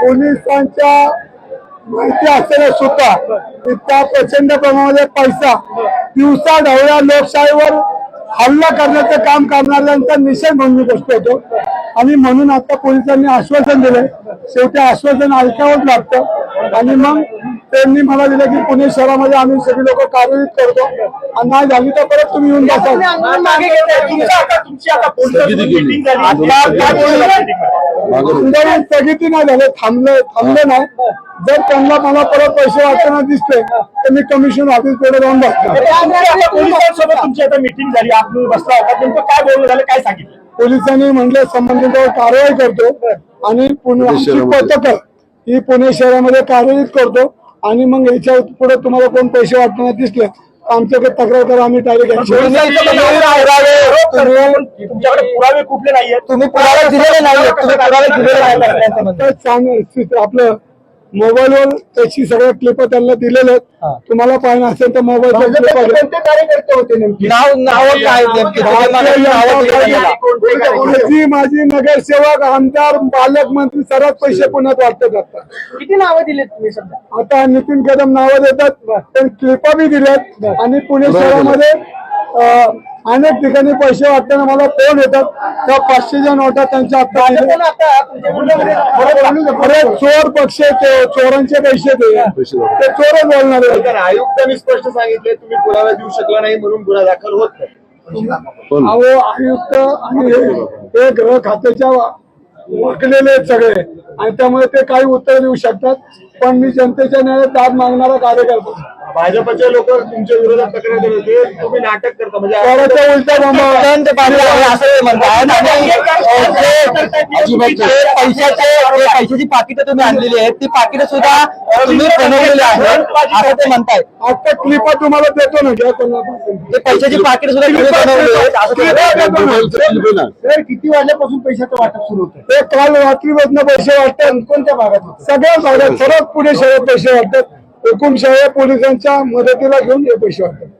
पोलिसांच्या माहिती असताना सुद्धा इतका प्रचंड प्रमाणामध्ये पैसा दिवसा ढवळ्या लोकशाहीवर हल्ला करण्याचं काम करणाऱ्यांचा निषेध म्हणून मी बसतो होतो आणि म्हणून आता पोलिसांनी आश्वासन दिलंय. शेवटी आश्वासन ऐकावंच लागतं. आणि मग त्यांनी मला दिलं की पुणे शहरामध्ये आम्ही सगळी लोक कार्यरत करतो. आणि नाही झाली तर परत तुम्ही येऊन बसा आंदोलन स्थगिती नाही झाले. थांबले थांबले नाही. जर त्यांना मला परत पैसे वाटताना दिसते तर मी कमिशन ऑफिस पुढे जाऊन बसतो तुमची आता मिटिंग झाली. आपण बसला होता नेमकं काय बोलणं झालं काय सांगितलं? पोलिसांनी म्हटलं संबंधितांवर कारवाई करतो आणि पथक ही पुणे शहरामध्ये कार्यरत करतो. आणि मग याच्यापुढे तुम्हाला कोण पैसे वाटताना दिसले आमच्याकडे तक्रार करा आम्ही डायरेक्ट तुमच्याकडे पुरावे कुठले नाहीये तुम्ही पुरावे दिलेले नाहीये तुम्ही पुरावे दिलेले नाहीये आपलं मोबाईलवर त्याची सगळ्या क्लिप त्यांना दिलेल्या आहेत. तुम्हाला पाहिजे असेल तर कोणते कार्यकर्ते होते नेमके? नाव नाव काय नेमकी तुम्ही मला नावं दिलेली नाहीत. माझी माझी नगरसेवक आमदार पालकमंत्री सर्वात पैसे पुण्यात वाटतात आता. किती नावं दिलेत तुम्ही सध्या? आता नितीन कदम नावं देतात पण क्लिपा बी दिल्यात. आणि पुणे शहरामध्ये अनेक ठिकाणी पैसे वाटताना मला फोन येतात. त्या पाचशेच्या नोटा त्यांच्या अरे चोर पक्ष ते चोरांचे पैसे ते ते चोरच बोलणार आयुक्तांनी स्पष्ट सांगितले तुम्ही पुरावा देऊ शकला नाही म्हणून गुन्हा दाखल होत नाही. अहो आयुक्त आणि हे- हे गृह खात्याच्या वाकलेले आहेत सगळे. आणि त्यामुळे ते काही उत्तर देऊ शकतात. पण मी जनतेच्या न्यायात दाद मागणारा कार्यकर्ता. भाजपचे लोक तुमच्या विरोधात तक्रार देत होते. तुम्ही नाटक करता. म्हणजे आहे असं ते म्हणतायत आणि अं, जे जे पैशाचे जे पैशाची पाकिटं तुम्ही आणलेली आहेत. ती पाकिटं सुद्धा तुम्ही बनवलेली आहेत. असं ते म्हणतायत. आता क्लिपा तुम्हाला देतो ना ते पैशाची पाकिट सुद्धा तुम्ही आहेत. सर, किती वाजल्यापासून पैशाचं वाटप सुरू होतं ते काल रात्रीपासून पैसे वाटतात. कोणत्या भागात होतं? सगळ्या भागात. सर्वात पुणे शहरात पैसे वाटतात. हुकुमशाही पोलिसांच्या मदतीला घेऊन हे पैसे वाटतात.